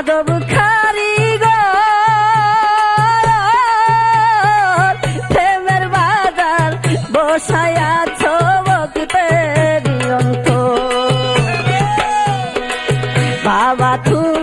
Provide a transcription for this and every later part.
মাধব খারি প্রেমের বাজার বসায়া ছবকতে বাবা তুমি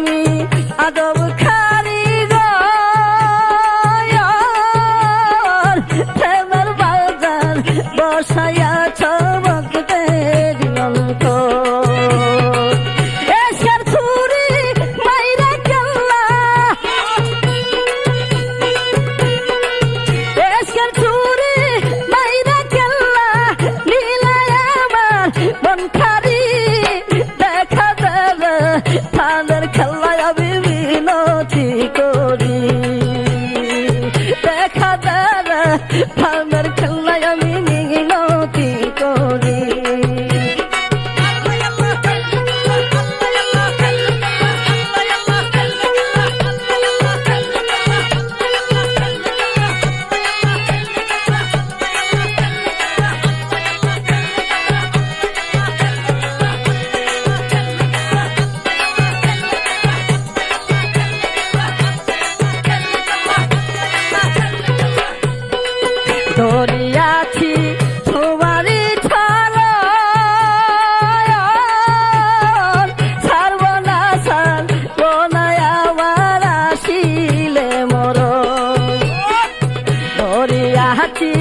কাছে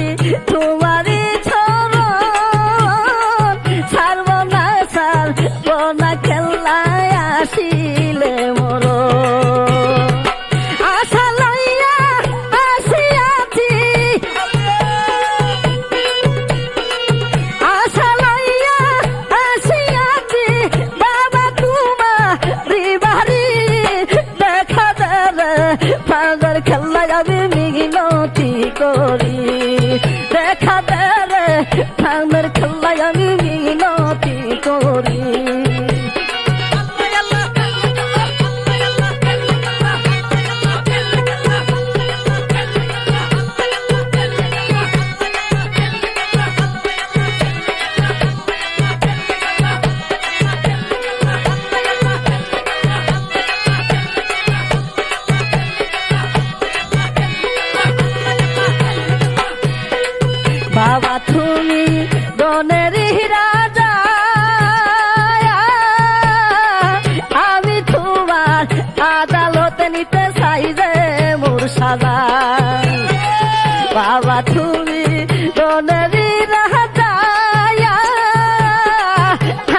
তোমারে চরণ সারব না সারব না, খেলায় আসিলে মর আশা লাইয়া আসিয়াছি। আশা লাইয়া দেখা দাঁড়া পাগল খেলা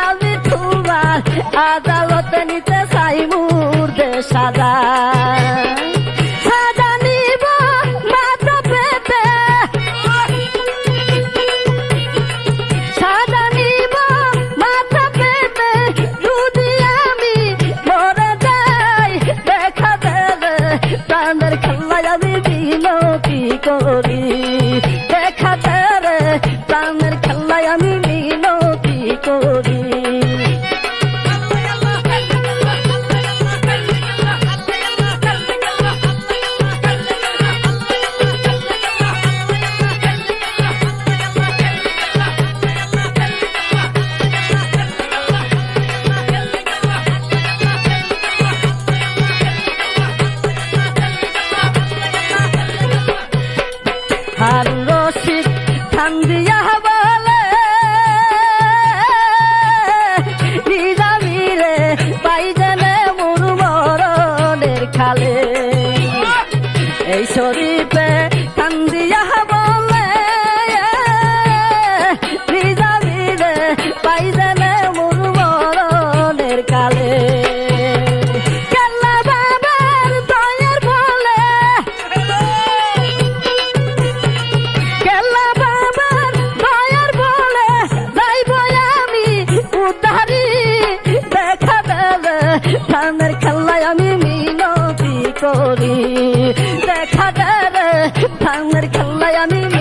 আমি তোমার আদালতে নিতে চাই মুর দেশ সাদা করি। দেখাতে রে প্রাণের খেলায় আমি মিনতি করি। grande করি দেখা দেবে ধানের খেলায় আমি